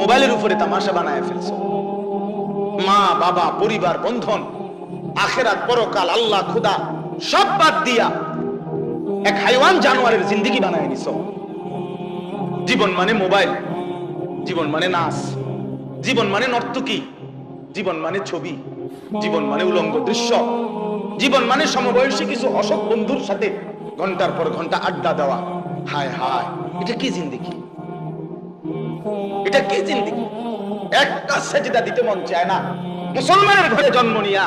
মোবাইলের উপরে তামাশা বানায় ফেলছো। মা, বাবা, পরিবার, বন্ধন, আখেরাত, পরকাল, আল্লাহ, খুদা, সব বাদ দিয়া এক হাইওয়ান জানোয়ারের জিন্দিগি বানায় নিছো। জীবন মানে মোবাইল, জীবন মানে নাচ, জীবন মানে নর্তকী, জীবন মানে ছবি, জীবন মানে উলঙ্গ দৃশ্য, জীবন মানে সমবয়সী কিছু অসৎ বন্ধুর সাথে ঘণ্টার পর ঘণ্টা আড্ডা দেওয়া। হায় হায়, এটা কি জিন্দিগি? এটা কি জিন্দিগি? একটা সেজদা দিতে মন চায় না। মুসলমানের ঘরে জন্ম নিয়া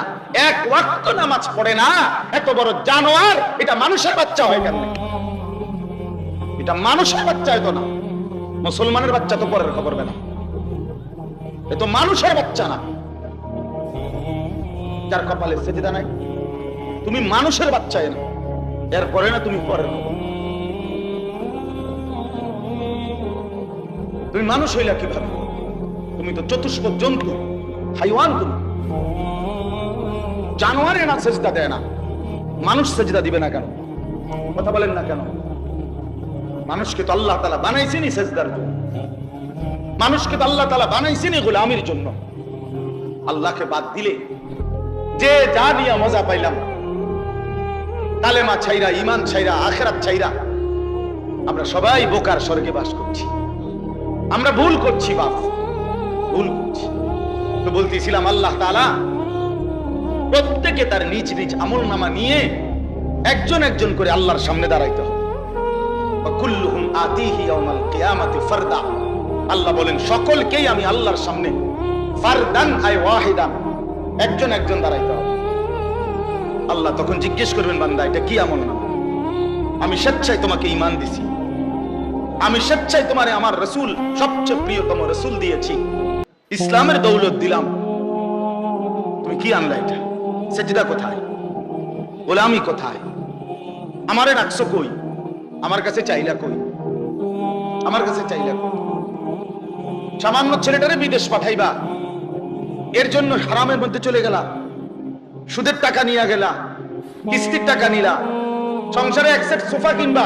এক ওয়াক্ত নামাজ পড়ে না। এত বড় জানোয়ার, এটা মানুষের বাচ্চা হয় কেন? এটা মানুষের বাচ্চা হয়তো না। মুসলমানের বাচ্চা তো পরের খবর বেলা। এ তো মানুষের বাচ্চা না। যার কপালে সেজদা নাই। তুমি মানুষের বাচ্চা না এরপরে না তুমি পরের খবর। তুমি মানুষ হইলা কীভাবে? তুমি তো চতুষ্প জন্তু, হাইওয়ান তুমি জানোয়ারে না সেজদা দেয় না, মানুষ সেজদা দিবে না কেন? কথা বলেন না কেন? মানুষকে তো আল্লাহ তালা বানাইছেনি সেজদার জন্য। মানুষকে তো আল্লাহ তালা বানাইছেনি গোলামির জন্য। আল্লাহকে বাদ দিলে যে যা নিয়ে মজা পাইলাম কালেমা ছাইরা ইমান ছাইরা, আখেরাত ছাইরা, আমরা সবাই বোকার স্বর্গে বাস করছি। আমরা ভুল করছি, বাপ। ভুল করছি। তো বলতেছিলাম, আল্লাহ তাআলা প্রত্যেকে তার নিজ নিজ আমল নামা নিয়ে একজন একজন করে আল্লাহর সামনে দাঁড়াইতে হবে। আল্লাহ বলেন, সকলকেই আমি আল্লাহর সামনে ফারদান আই ওয়াহিদান একজন একজন দাঁড়াইতে হবে। আল্লাহ তখন জিজ্ঞেস করবেন, বান্দা, এটা কি আমল নামা আমি স্বেচ্ছায় তোমাকে ইমান দিছি। আমি স্বেচ্ছায় তোমারে আমার রসুল, সবচেয়ে প্রিয়তম রসুল দিয়েছি। ইসলামের দৌলত দিলাম। তুমি কি আনলা এটা? সেজদা কোথায়? বলে আমি কোথায়? আমারে রাখছো কই? আমার কাছে চাইলা কই? আমার কাছে চাইলা কই? সামান্য ছেলেটারে বিদেশ পাঠাইবা। এর জন্য হারামের মধ্যে চলে গেলা। সুদের টাকা নিয়ে গেলা। কিস্তির টাকা নিলা। সংসারে এক সেট সোফা কিনবা।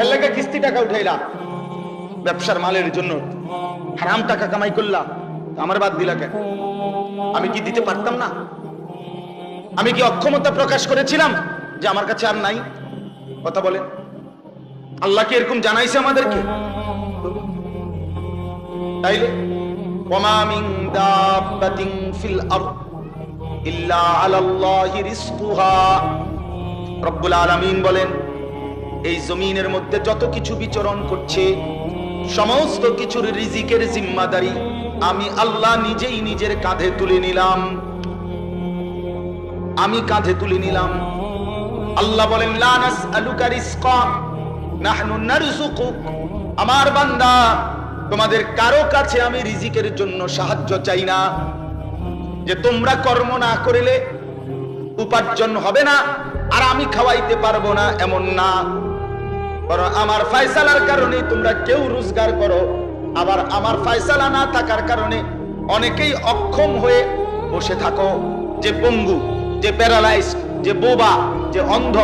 এর লাগে কিস্তি টাকা উঠাইলা। ব্যবসার মালের জন্য হারাম টাকা কামাই করলা আমার বাদ দিলা কেন? আমি কি দিতে পারতাম না? আমি কি অক্ষমতা প্রকাশ করেছিলাম যে আমার কাছে আর নাই? কথা বলেন। আল্লাহ কি এরকম জানাইছে আমাদেরকে? তাইলে, ওমা মিন ফিল আরদ ইল্লা আলাল্লাহি রিজকুহা। রব্বুল আলামিন বলেন, এই জমিনের মধ্যে যত কিছু বিচরণ করছে সমস্ত কিছুর রিজিকের জিম্মাদারি আমি আল্লাহ নিজেই নিজের কাঁধে তুলে নিলাম। আমি কাঁধে তুলে নিলাম। আল্লাহ বলেন আমার বান্দা, তোমাদের কারও কাছে আমি রিজিকের জন্য সাহায্য চাই না। যে তোমরা কর্ম না করিলে উপার্জন হবে না, আর আমি খাওয়াইতে পারব না, এমন না। বরং আমার ফায়সালার কারণে তোমরা কেউ রোজগার করো, আবার আমার ফায়সালা না থাকার কারণে অনেকেই অক্ষম হয়ে বসে থাকো। যে পঙ্গু, যে প্যারালাইজ যে বোবা, যে অন্ধ,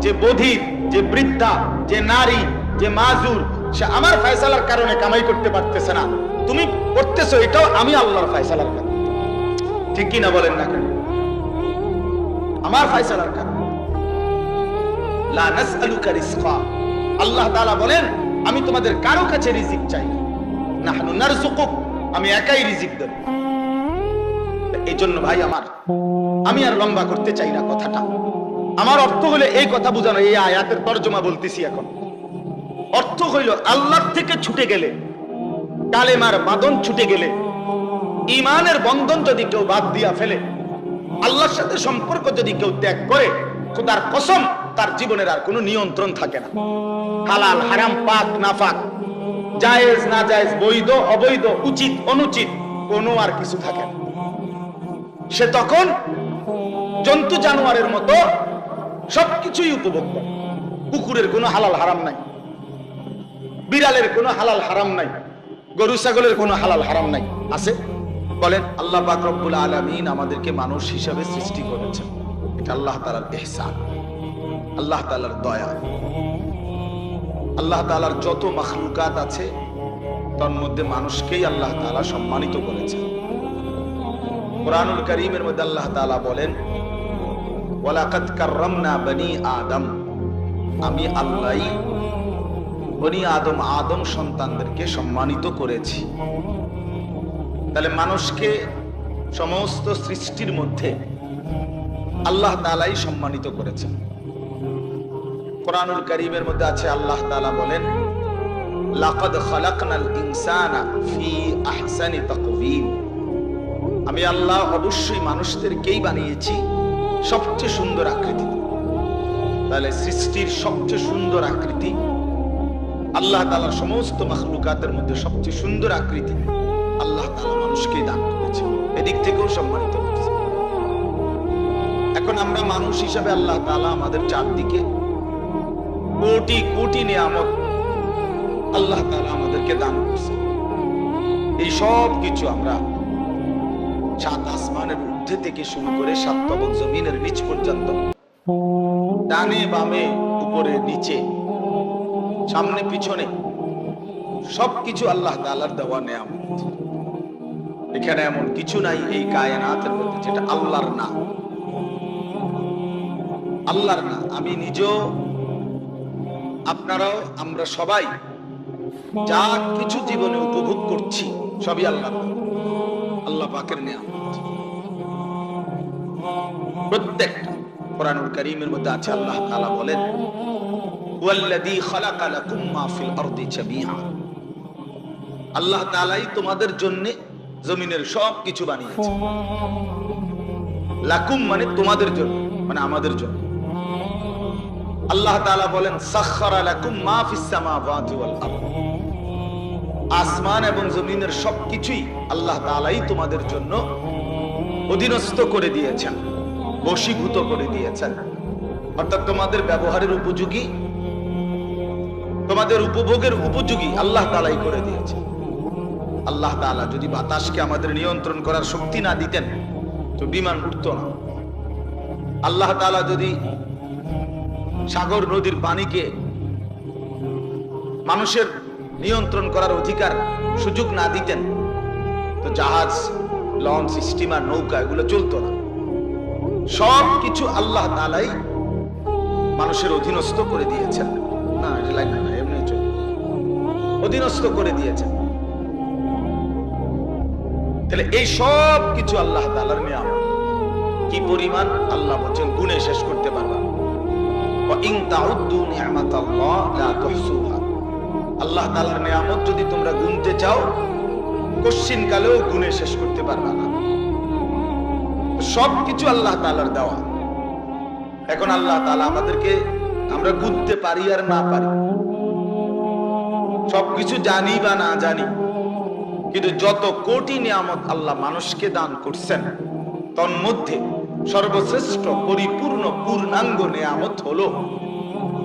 যে বধির, যে বৃদ্ধা, যে নারী, যে মাজুর, সে আমার ফায়সালার কারণে কামাই করতে পারতেছে না। তুমি করতেছো এটাও আমি আল্লাহর ফায়সালার কারণে। ঠিক কি না বলেন না কেন? আমার ফায়সালার কারণে। লা নাসআলুকা রিজকা। আল্লাহ তাআলা বলেন, আমি তোমাদের কারও কাছে রিজিক চাই না। আমি একাই রিজিক দেব। এই জন্য ভাই আমার, আমি আর লম্বা করতে চাই না কথাটা। আমার অর্থ হলে এই কথা বোঝানো, এই আয়াতের তর্জমা বলতেছি এখন। অর্থ হইল আল্লাহ থেকে ছুটে গেলে, কালেমার বাঁধন ছুটে গেলে ইমানের বন্ধন যদি কেউ বাদ দিয়া ফেলে, আল্লাহর সাথে সম্পর্ক যদি কেউ ত্যাগ করে, খোদার কসম তার জীবনের আর কোনো নিয়ন্ত্রণ থাকে না। হালাল, হারাম, পাক, নাফাক, জায়েজ না জায়েজ বৈধ, অবৈধ, উচিত, অনুচিত, কোনো আর কিছু থাকে না। সে তখন জন্তু জানোয়ারের মতো সবকিছুই উপভোগ করে। কুকুরের কোনো হালাল হারাম নাই। বিড়ালের কোনো হালাল হারাম নাই। গরু, ছাগলের কোনো হালাল হারাম নাই। আছে? বলেন, আল্লাহ পাক রব্বুল আলামিন আমাদেরকে মানুষ হিসাবে সৃষ্টি করেছেন। এটা আল্লাহ তাআলার ইহসান। আল্লাহ তালার দয়া। আল্লাহ তালার যত মাখলুকাত আছে, তার মধ্যে মানুষকেই আল্লাহ তাআলা সম্মানিত করেছেন। কোরআনুল করিমের মধ্যে আল্লাহ তালা বলেন, ওয়ালাকাদ কাররামনা বনি আদম। আমি আল্লাহই বনি আদম আদম সন্তানদেরকে সম্মানিত করেছি। তাহলে মানুষকে সমস্ত সৃষ্টির মধ্যে আল্লাহ তাআলাই সম্মানিত করেছেন। কোরআনুল করিমের মধ্যে আছে, আল্লাহ তালা বলেন, লাকাদ খালাকনাল ইনসানা ফি আহসানি তাকওয়িম। আমি আল্লাহ অবশ্যই মানুষদেরকেই বানিয়েছি সবচেয়ে সুন্দর আকৃতি। তাহলে সৃষ্টির সবচেয়ে সুন্দর আকৃতি, আল্লাহ তাআলার সমস্ত মাখলুকাতের মধ্যে সবচেয়ে সুন্দর আকৃতি আল্লাহ তাআলা মানুষকে দান করেছে এদিক থেকেও সম্মানিত করেছে এখন আমরা মানুষ হিসাবে আল্লাহ তালা আমাদের চারদিকে কোটি কোটি নিয়ামত আল্লাহ তাআলা আমাদেরকে দান করছে। এই সব কিছু আমরা সাত আসমানের ঊর্ধ্বে থেকে শুরু করে সাত তবক জমিনের নিচ পর্যন্ত ডানে বামে, উপরে, নিচে, সামনে, পিছনে সবকিছু আল্লাহ তাআলার দেওয়া নেয়ামত। এখানে এমন কিছু নাই এই কায়নাতের মধ্যে যেটা আল্লাহর না। আল্লাহর না, আমি নিজেও আপনারাও, আমরা সবাই যা কিছু জীবনে উপভোগ করছি, সবই আল্লাহ আল্লাহ পাকের নিয়ামত। প্রত্যেকটা কোরআনুল কারীমের মধ্যে আছে, আল্লাহ তাআলা বলেন ওয়াল্লাযী খালাকা লাকুম মা ফিল আরদি জামিআ। আল্লাহ তাআলাই তোমাদের জন্য জমিনের সব কিছু বানিয়েছে। লাকুম মানে তোমাদের জন্য মানে আমাদের জন্য। আল্লাহ তাআলা বলেন আসমান এবং জমিনের সবকিছুই আল্লাহ তাআলাই তোমাদের জন্য অধীনস্থ করে দিয়েছেন, বশীভূত করে দিয়েছেন। অর্থাৎ তোমাদের ব্যবহারের উপযোগী, তোমাদের উপভোগের উপযোগী আল্লাহ তাআলাই করে দিয়েছে আল্লাহ তাআলা যদি বাতাসকে আমাদের নিয়ন্ত্রণ করার শক্তি না দিতেন, তো বিমান উঠতো না। আল্লাহ তাআলা যদি সাগর নদীর পানিকে মানুষের নিয়ন্ত্রণ করার অধিকার সুযোগ না দিতেন, তো জাহাজ, লঞ্চ, স্টিমার, নৌকা, এগুলো চলতো না। সব কিছু আল্লাহ তালাই মানুষের অধীনস্থ করে দিয়েছেন। না, এটা লাগবে না এমনি চল। অধীনস্থ করে দিয়েছেন। তাহলে এই সব কিছু আল্লাহ তালার নিয়াম কি পরিমাণ আল্লাহ বলছেন, গুণে শেষ করতে পারবা। ইন তাউদ্দু নিয়ামাতাল্লাহ আল্লাহ তালার নিয়ামত যদি তোমরা গুনতে চাও, কোশ্চিন কালেও গুনে শেষ করতে পারবে না। সবকিছু আল্লাহ তালার দেওয়া। এখন আল্লাহ তালা আমাদেরকে আমরা গুনতে পারি আর না পারি। সবকিছু জানি বা না জানি, কিন্তু যত কোটি নিয়ামত আল্লাহ মানুষকে দান করছেন, তন্মধ্যে মধ্যে সর্বশ্রেষ্ঠ পরিপূর্ণ পূর্ণাঙ্গ নিয়ামত হলো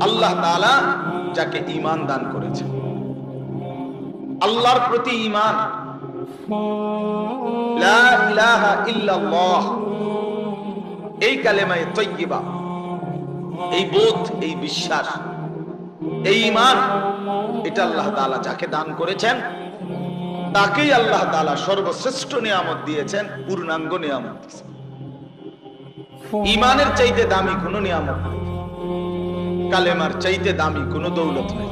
আল্লাহ তাআলা যাকে ঈমান দান করেছেন আল্লাহর প্রতি ইল্লাল্লাহ। এই কালেমায়ে তৈয়বা। এই বোধ, এই বিশ্বাস। এই ঈমান, এটা আল্লাহ তাআলা যাকে দান করেছেন, তাকেই আল্লাহ তাআলা সর্বশ্রেষ্ঠ নিয়ামত দিয়েছেন, পূর্ণাঙ্গ নিয়ামত দিয়েছেন। ইমানের চাইতে দামি কোন নিয়ামত নেই কালেমার চাইতে দামি কোন দৌলত নেই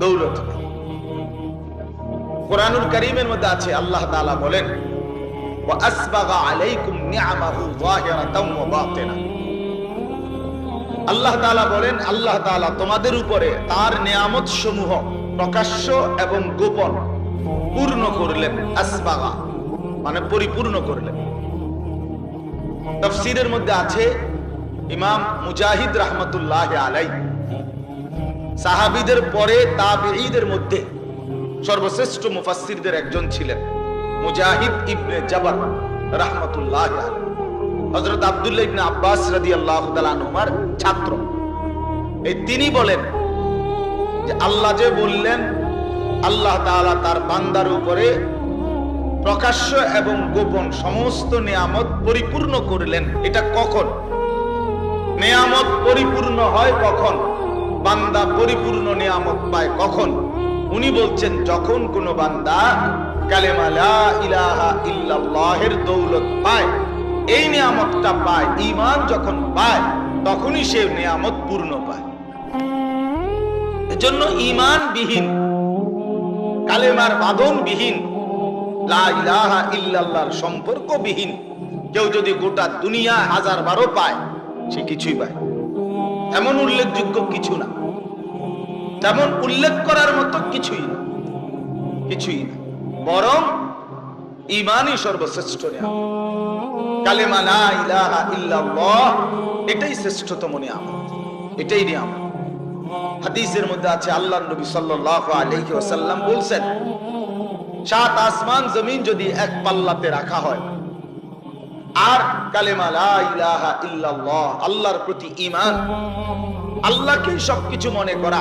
দৌলত নেই কোরআনুল করিমের মধ্যে আছে আল্লাহ তাআলা বলেন وَأَسْبَغَ عَلَيْكُمْ نِعَمَهُ ظَاهِرَةً وَبَاطِنَةً আল্লাহ তাআলা বলেন আল্লাহ তাআলা তোমাদের উপরে তার নিয়ামত সমূহ প্রকাশ্য এবং গোপন পূর্ণ করলেন আসবাগা মানে পরিপূর্ণ করলেন তফসিরের মধ্যে আছে ইমাম মুজাহিদ রহমতুল্লাহ আলাই সাহাবিদের পরে তাবেঈদের মধ্যে সর্বশ্রেষ্ঠ মুফাসসিরদের একজন ছিলেন মুজাহিদ ইবনে জাবার রহমতুল্লাহ হযরত আব্দুল্লাহ ইবনে আব্বাস রাদিয়াল্লাহু তাআলা আনহুমার ছাত্র। এই তিনি বলেন যে আল্লাহ যে বললেন, আল্লাহ তাআলা তার বান্দার উপরে প্রকাশ্য এবং গোপন সমস্ত নিয়ামত পরিপূর্ণ করলেন। এটা কখন? নিয়ামত পরিপূর্ণ হয় কখন? বান্দা পরিপূর্ণ নিয়ামত পায় কখন? উনি বলছেন, যখন কোন বান্দা কালেমা লা ইলাহা ইল্লাল্লাহের দৌলত পায়, এই নিয়ামতটা পায়, ঈমান যখন পায়, তখনই সে নিয়ামত পূর্ণ পায়। এজন্য ঈমান বিহীন কালেমার বাঁধন বিহীন লা ইলাহা ইল্লাল্লাহর সম্পর্ক বিহীন কেউ যদি গোটা দুনিয়া হাজার বারো পায়, সে কিছুই পায় এমন উল্লেখযোগ্য কিছু না। তেমন উল্লেখ করার মতো কিছুই না। কিছুই না। বরং ইমানই সর্বশ্রেষ্ঠ কালেমা লা ইলাহা ইল্লাল্লাহ, এটাই শ্রেষ্ঠতম নিয়ামত। এটাই নিয়ামত। হাদিসের মধ্যে আছে আল্লাহ নবী সাল্লাল্লাহু আলাইহি ওয়াসাল্লাম বলছেন সাত আসমান জমিন যদি এক পাল্লাতে রাখা হয়। আর আল্লাহর প্রতি ঈমান। আল্লাহকেই সবকিছু মনে করা।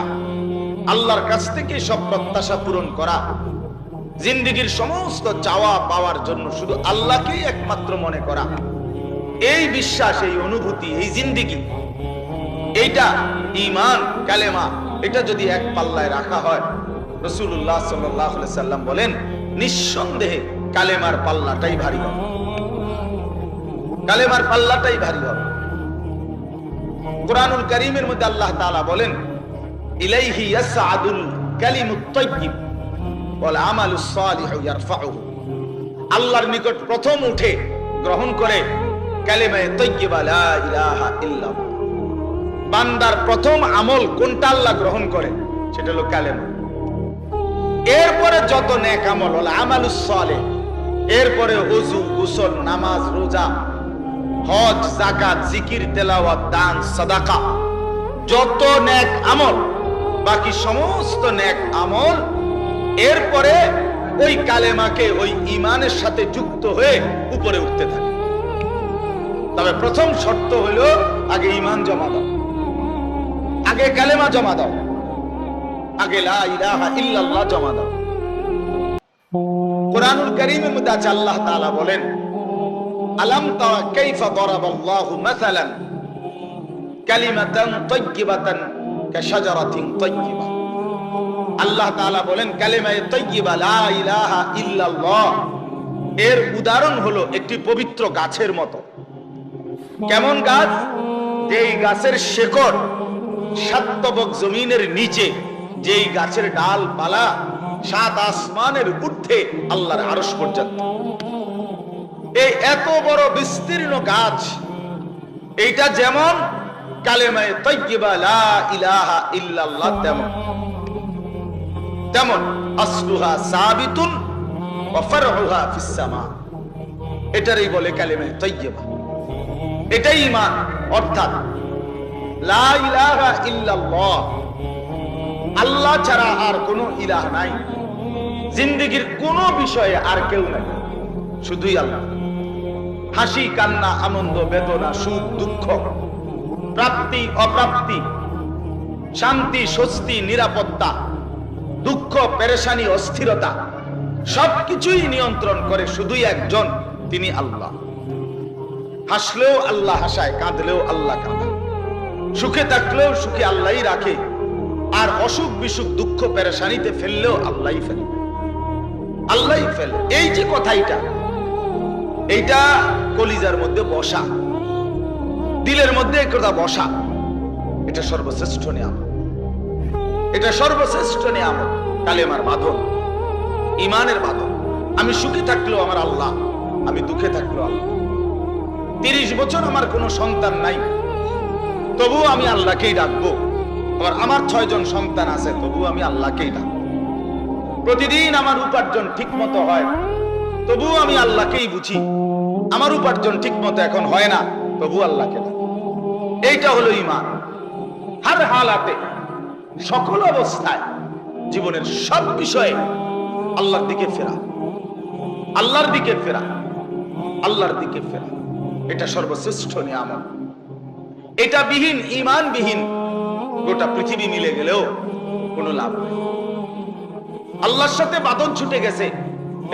আল্লাহর কাছ থেকে সব প্রত্যাশা পূরণ করা। জিন্দিগির সমস্ত চাওয়া পাওয়ার জন্য শুধু আল্লাহকেই একমাত্র মনে করা। এই বিশ্বাস, এই অনুভূতি, এই জিন্দিগি, এইটা ইমান কালেমা, এটা যদি এক পাল্লায় রাখা হয় রসুল্লাহ সাল্লাহ সাল্লাম বলেন, নিঃসন্দেহে কালেমার পাল্লাটাই ভারী হবে। কালেমার পাল্লাটাই ভারী হবে। কোরআনুল করিমের মধ্যে আল্লাহ বলেন, ইলাইহি আল্লাহর নিকট প্রথম উঠে গ্রহণ করে কালেমায়ে তাইয়্যিবা বান্দার প্রথম আমল কোনটা আল্লাহ গ্রহণ করে? সেটা হলো কালেমা। এরপরে যত নেক আমল হলো, আমালুস সালেহ এরপরে ওযু গোসল, নামাজ, রোজা, হজ জাকাত জিকির, তেলাওয়াত, দান, সাদাকা, যত নেক আমল, বাকি সমস্ত নেক আমল, এরপরে ওই কালেমাকে, ওই ইমানের সাথে যুক্ত হয়ে উপরে উঠতে থাকে। তবে প্রথম শর্ত হলো, আগে ইমান জমা দাও। আগে কালেমা জমা দাও। আগে ইল্লাল্লাহ জমা দাও। কোরআনুল মধ্যে আছে আল্লাহ তাআলা বলেন, আলাম কাইফা দরাবাল্লাহু মাসালান কালিমাতান কাশাজারাতিন আল্লাহ তাআলা বলেন, কালিমায়ে লা ইলাহা ইল্লাল্লাহ। এর উদাহরণ হলো একটি পবিত্র গাছের মতো। কেমন গাছ? যেই গাছের শেকড় সাতবক জমিনের নিচে যেই গাছের ডাল পালা সাত আসমানের ঊর্ধ্বে আল্লাহর আরশ পর্যন্ত। এই এত বড় বিস্তীর্ণ গাছ, এইটা যেমন তেমন। সাবিতুন এটারই বলে এটাই ঈমান, অর্থাৎ লা ইলাহা আল্লাহ ছাড়া আর কোনো ইলাহ নাই। জিন্দেগির কোনো বিষয়ে আর কেউ নাই। শুধুই আল্লাহ। হাসি, কান্না, আনন্দ, বেদনা, সুখ, দুঃখ, প্রাপ্তি, অপ্রাপ্তি, শান্তি, স্বস্তি, নিরাপত্তা, দুঃখ, পেরেশানি, অস্থিরতা, সবকিছুই নিয়ন্ত্রণ করে শুধুই একজন, তিনি আল্লাহ। হাসলেও আল্লাহ হাসায়, কাঁদলেও আল্লাহ কাঁদায় সুখে থাকলেও সুখে আল্লাহই রাখে। আর অসুখ বিসুখ দুঃখ পেরেশানিতে ফেললেও আল্লাহ ফেলে। আল্লাহই ফেলে। এই যে কথাইটা এইটা কলিজার মধ্যে বসা, দিলের মধ্যে এই কথা বসা, এটা সর্বশ্রেষ্ঠ নিয়ামত। এটা সর্বশ্রেষ্ঠ নিয়ামত, কালেমার বাঁধন ইমানের বাঁধন আমি সুখে থাকলেও আমার আল্লাহ, আমি দুঃখে থাকলেও আল্লাহ। তিরিশ বছর আমার কোনো সন্তান নাই, তবুও আমি আল্লাহকেই ডাকবো। আবার আমার ছয়জন সন্তান আছে, তবুও আমি আল্লাহকেই ডাকবো। প্রতিদিন আমার উপার্জন ঠিক মতো হয় তবুও আমি আল্লাহকেই বুঝি। আমার উপার্জন ঠিক মতো এখন হয় না তবু আল্লাহকে এইটা হলো ইমান হার হালাতে, সকল অবস্থায় জীবনের সব বিষয়ে আল্লাহর দিকে ফেরা। আল্লাহর দিকে ফেরা, আল্লাহর দিকে ফেরা। এটা সর্বশ্রেষ্ঠ নিয়ামত। এটা বিহীন ইমান বিহীন গোটা পৃথিবী মিলে গেলেও কোনো লাভ নেই। আল্লাহর সাথে বাদন ছুটে গেছে।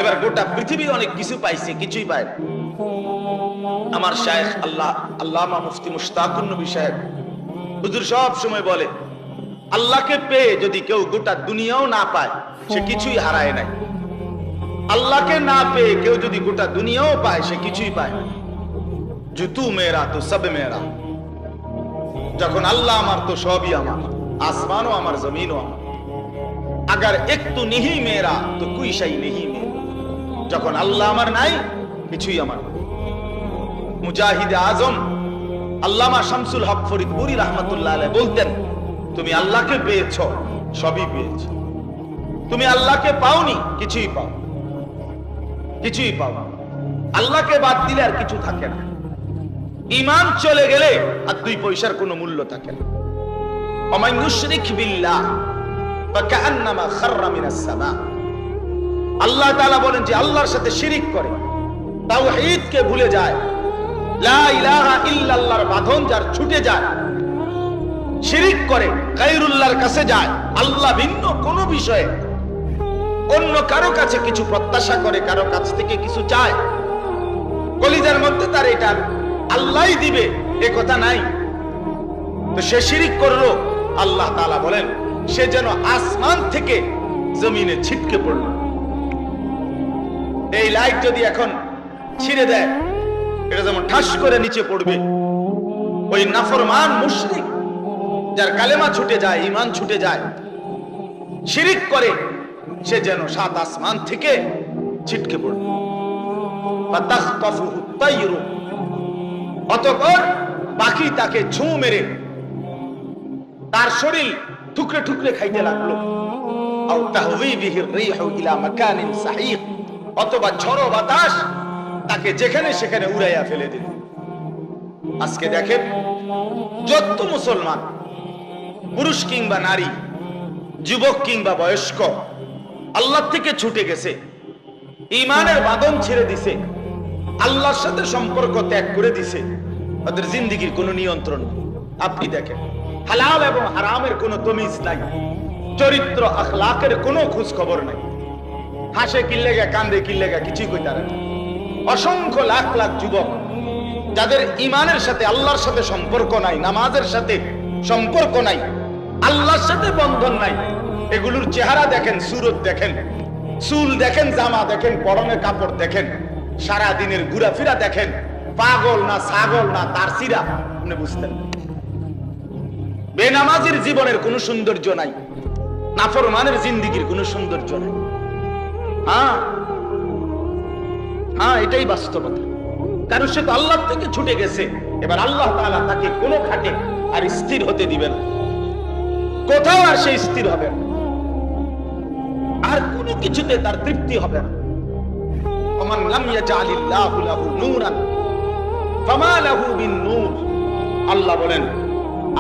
এবার গোটা পৃথিবী অনেক কিছু পাইছে, কিছুই পায়। আমার শায়েখ আল্লাহ, আল্লামা মুফতি মুশতাকুন নবী সাহেব, হুজুর সব সময় বলে, আল্লাহকে পেয়ে যদি কেউ গোটা দুনিয়াও না পায়, সে কিছুই হারায় নাই। আল্লাহকে না পেয়ে কেউ যদি গোটা দুনিয়াও পায়, সে কিছুই পায় জুতু মেয়েরা তো সব মেয়েরা। যখন আল্লাহ আমার তো সবই আমার, আসমানও আমার, জমিনও আমার। আগার একটু নিহি মেয়েরা, তো কুইশাই নিহি যখন আল্লাহ আমার নাই, কিছুই আমার। মুজাহিদে আজম, আল্লামা শামসুল হক ফরিদপুরি রহমতুল্লাহ বলতেন, তুমি আল্লাহকে পেয়েছ, সবই পেয়েছ। তুমি আল্লাহকে পাওনি, কিছুই পাও কিছুই পাও আল্লাহকে বাদ দিলে আর কিছু থাকে না। ইমান চলে গেলে আর দুই পয়সার কোনো মূল্য থাকে না। আল্লাহ তাআলা বলেন যে আল্লাহর সাথে শিরিক করে, তাওহীদকে ভুলে যায়, লা ইলাহা ইল্লাল্লাহর বাঁধন যার ছুটে যায়, শিরিক করে, গায়রুল্লাহর কাছে যায়, আল্লাহ ভিন্ন কোন বিষয়ে অন্য কারও কাছে কিছু প্রত্যাশা করে, কারও কাছ থেকে কিছু চায়। কলিজার মধ্যে তার এটা আল্লাহই দিবে, এ কথা নাই। তো সে শিরিক করল, আল্লাহ তাআলা বলেন, সে যেন আসমান থেকে জমিনে ছিটকে পড়ল। এই লাইট যদি এখন ছিঁড়ে দেয়, এটা যেমন ঠাস করে নিচে পড়বে, ওই নাফরমান মুশরিক, যার কালেমা ছুটে যায় ইমান ছুটে যায়, শিরিক করে, সে যেন সাত আসমান থেকে ছিটকে পড়বে ফাতাখতাফুহু তাইরু। অতঃপর পাখি তাকে ছু মেরে তার শরীর টুকরে টুকরে খাইতে লাগল। অথবা ঝড়ো বাতাস তাকে যেখানে সেখানে উড়াইয়া ফেলে দিল। আজকে দেখেন যত মুসলমান, পুরুষ কিংবা নারী, যুবক কিংবা বয়স্ক, আল্লাহ থেকে ছুটে গেছে ইমানের বাঁধন ছেড়ে দিছে। আল্লাহর সাথে সম্পর্ক ত্যাগ করে দিছে। ওদের জিন্দিগির কোনো নিয়ন্ত্রণ আপনি দেখেন, হালাল এবং হারামের কোনো তমিজ নাই। চরিত্র, আখলাকের কোনো খোঁজ খবর নাই। হাসে কিল্লেগা, কান্দে কিল্লেগা, কিছুই কই তারা অসংখ্য লাখ লাখ যুবক, যাদের ইমানের সাথে আল্লাহর সাথে সম্পর্ক নাই, নামাজের সাথে সম্পর্ক নাই, আল্লাহর সাথে বন্ধন নাই, এগুলোর চেহারা দেখেন, সুরত দেখেন, চুল দেখেন, জামা দেখেন, পরনে কাপড় দেখেন। সারা দিনের ঘুরাফিরা দেখেন। পাগল না ছাগল না তারসিরা, আপনি বুঝতেন। বেনামাজির জীবনের কোনো সৌন্দর্য নাই, নাফরমানের জিন্দিগির কোনো সৌন্দর্য নাই। হ্যাঁ হ্যাঁ এটাই বাস্তবতা। কারণ সে তো আল্লাহ থেকে ছুটে গেছে, এবার আল্লাহ তাআলা তাকে কোনো খাটে আর স্থির হতে দিবে না। কোথাও আর সে স্থির হবে না। আর কোনো কিছুতে তার তৃপ্তি হবে না। ওমান লাম ইয়াজআলিল্লাহু লাহু নূরান ফামা লাহু মিন নূর আল্লাহ বলেন,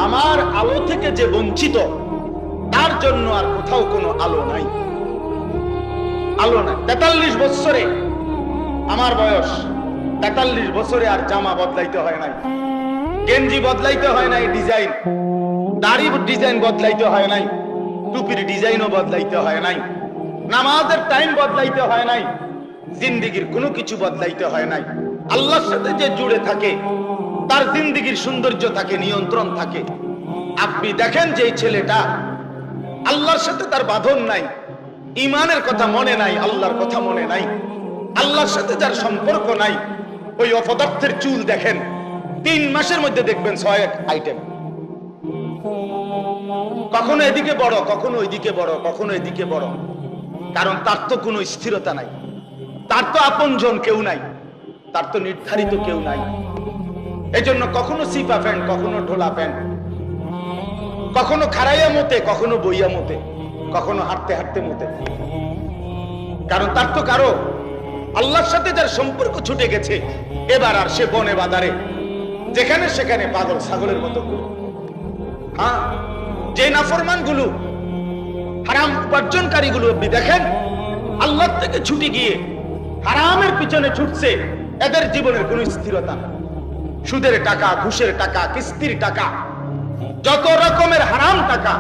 আমার আলো থেকে যে বঞ্চিত, তার জন্য আর কোথাও কোনো আলো নাই। আলো নাই। তেতাল্লিশ বছরে আমার বয়স, তেতাল্লিশ বছরে আর জামা বদলাইতে হয় নাই। গেঞ্জি বদলাইতে হয় নাই ডিজাইন। দাড়ি ডিজাইন বদলাইতে হয় নাই। টুপির ডিজাইনও বদলাইতে হয় নাই। নামাজের টাইম বদলাইতে হয় নাই। জিন্দিগির কোনো কিছু বদলাইতে হয় নাই। আল্লাহর সাথে যে জুড়ে থাকে, তার জিন্দিগির সৌন্দর্য থাকে, নিয়ন্ত্রণ থাকে। আপনি দেখেন যে ছেলেটা আল্লাহর সাথে তার বাঁধন নাই ইমানের কথা মনে নাই, আল্লাহর কথা মনে নাই। আল্লাহর সাথে যার সম্পর্ক নাই, ওই অপদার্থের চুল দেখেন, তিন মাসের মধ্যে দেখবেন ছয় এক আইটেম। কখনো এদিকে বড়, কখনো ওইদিকে বড়, কখনো এদিকে বড়। কারণ তার তো কোনো স্থিরতা নাই। তার তো আপনজন কেউ নাই, তার তো নির্ধারিত কেউ নাই এজন্য কখনো সিপা প্যান্ট, কখনো ঢোলা প্যান্ট, কখনো খারাইয়া মতে, কখনো বইয়া মতে, কখনো হাঁটতে হাঁটতে মতে কারণ তার তো কারও আল্লাহর সাথে যার সম্পর্ক ছুটে গেছে, এবার আর সে বনে বাজারে, যেখানে সেখানে পাগল ছাগলের মতো। হ্যাঁ যে নাফরমানগুলো হারাম উপার্জনকারী গুলো আপনি দেখেন আল্লাহ থেকে ছুটি গিয়ে হারামের পিছনে ছুটছে, এদের জীবনের কোনো স্থিরতা সুদের টাকা, ঘুষের টাকা, কিস্তির টাকা, যত রকমের হারাম টাকা,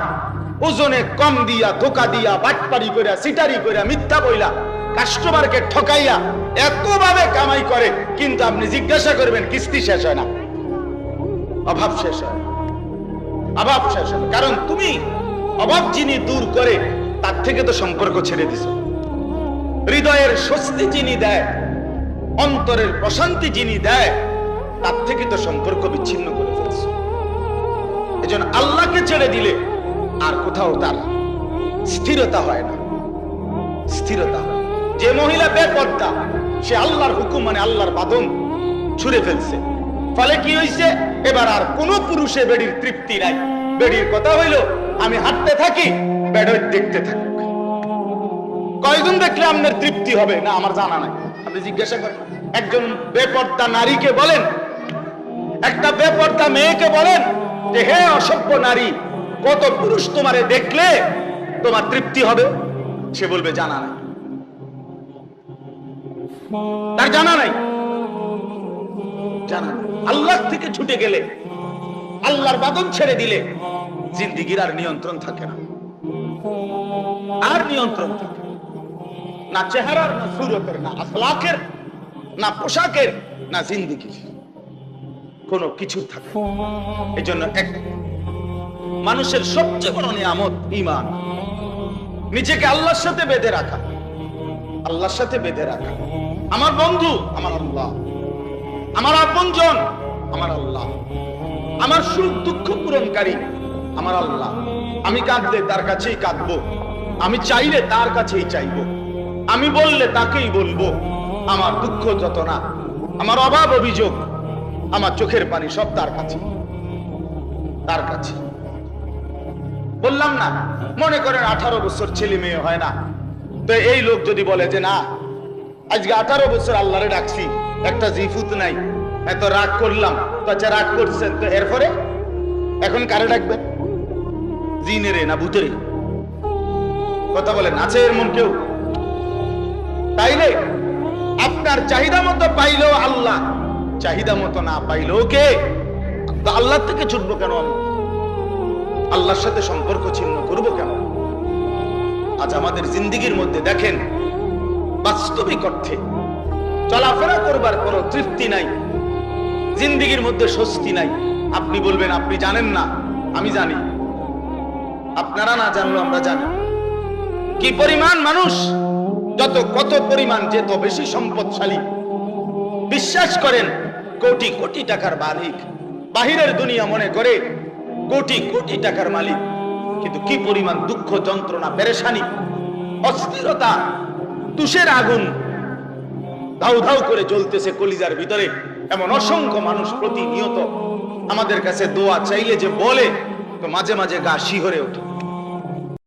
ওজনে কম দিয়া, ধোকা দিয়া বাটপারি কইরা, সিটারি কইরা, মিথ্যা বইলা, কাস্টমারকে ঠকাইয়া এতভাবে কামাই করে, কিন্তু আপনি জিজ্ঞাসা করবেন, কিস্তি শেষ হয় না। অভাব শেষ হয় অভাব শেষ হয় কারণ তুমি অভাব যিনি দূর করে, তার থেকে তো সম্পর্ক ছেড়ে দিছ। হৃদয়ের স্বস্তি যিনি দেয়, অন্তরের প্রশান্তি যিনি দেয়, তার থেকে তো সম্পর্ক বিচ্ছিন্ন করে ফেলছ। এজন্য আল্লাহকে ছেড়ে দিলে আর কোথাও তার স্থিরতা হয় না। স্থিরতা যে মহিলা বেপর্দা, সে আল্লাহর হুকুম মানে আল্লাহর বাদন ছুঁড়ে ফেলছে। ফলে কি হয়েছে এবার আর কোন পুরুষে বেডির তৃপ্তি নাই। বেডির কথা হইল, আমি হাঁটতে থাকি বেডের দেখতে থাকুক কয়জন দেখলে আপনার তৃপ্তি হবে? না, আমার জানা নাই। আপনি জিজ্ঞাসা করেন। একজন বেপর্দা নারীকে বলেন, একটা বেপর্দা মেয়েকে বলেন যে, হে অসভ্য নারী, কত পুরুষ তোমারে দেখলে তোমার তৃপ্তি হবে? সে বলবে, জানা নাই। তার জানা নাই? জানা। আল্লাহ থেকে ছুটে গেলে, আল্লাহর বাদন ছেড়ে দিলে, জিন্দিগির আর নিয়ন্ত্রণ থাকে না। আর নিয়ন্ত্রণ থাকে না। চেহারার, না সুরতের, না আখলাকের না পোশাকের, না জিন্দিগির। কোনো কিছু থাকে এই জন্য এক মানুষের সবচেয়ে বড় নিয়ামত ইমান নিজেকে আল্লাহর সাথে বেঁধে রাখা। আল্লাহর সাথে বেঁধে রাখা। আমার বন্ধু, আমার আল্লাহ। আমার আপনজন, আমার আল্লাহ। আমার সুখ দুঃখ পূরণকারী, আমার আল্লাহ। আমি কাঁদলে তার কাছেই কাঁদবো। আমি চাইলে তার কাছেই চাইব। আমি বললে তাকেই বলব, আমার দুঃখ যত না আমার অভাব অভিযোগ, আমার চোখের পানি সব তার কাছে তার কাছে। বললাম না, মনে করেন আঠারো বছর ছেলে মেয়ে হয় না। তো এই লোক যদি বলে যে না, আজকে আঠারো বছর আল্লাহরে ডাকছি, একটা জিফুত নাই, এত রাগ করলাম, তো আচ্ছা রাগ করছেন, তো এরপরে? এখন কারে ডাকবেন? জিনেরে না ভূতেরে? কথা বলেন, আছে এর মন কেউ? তাইলে আপনার চাহিদা মতো পাইলেও আল্লাহ। চাহিদা মতো না পাইলেও কে? আল্লাহ থেকে ছুটবো কেন আমি আল্লাহর সাথে সম্পর্ক ছিন্ন করব কেন? আজ আমাদের জিন্দিগির মধ্যে দেখেন, বাস্তবিক অর্থে চলাফেরা করবার কোনো তৃপ্তি নাই, জিন্দিগির মধ্যে স্বস্তি নাই। আপনি বলবেন, আপনি জানেন না, আমি জানি। আপনারা না জানলো আমরা জানি। কি পরিমাণ মানুষ যত কত পরিমাণ যেত বেশি সম্পদশালী, বিশ্বাস করেন, কোটি কোটি টাকার মালিক। বাহিরের দুনিয়া মনে করে কোটি কোটি টাকার মালিক। কিন্তু কি পরিমাণ দুঃখ, যন্ত্রণা, পেরেশানি, অস্থিরতা, তুষের আগুন ধাউ ধাউ করে জ্বলতেছে কলিজার ভিতরে। এমন অসংখ্য মানুষ প্রতিনিয়ত আমাদের কাছে দোয়া চাইলে যে বলে, তো মাঝে মাঝে গা শিহরে ওঠে।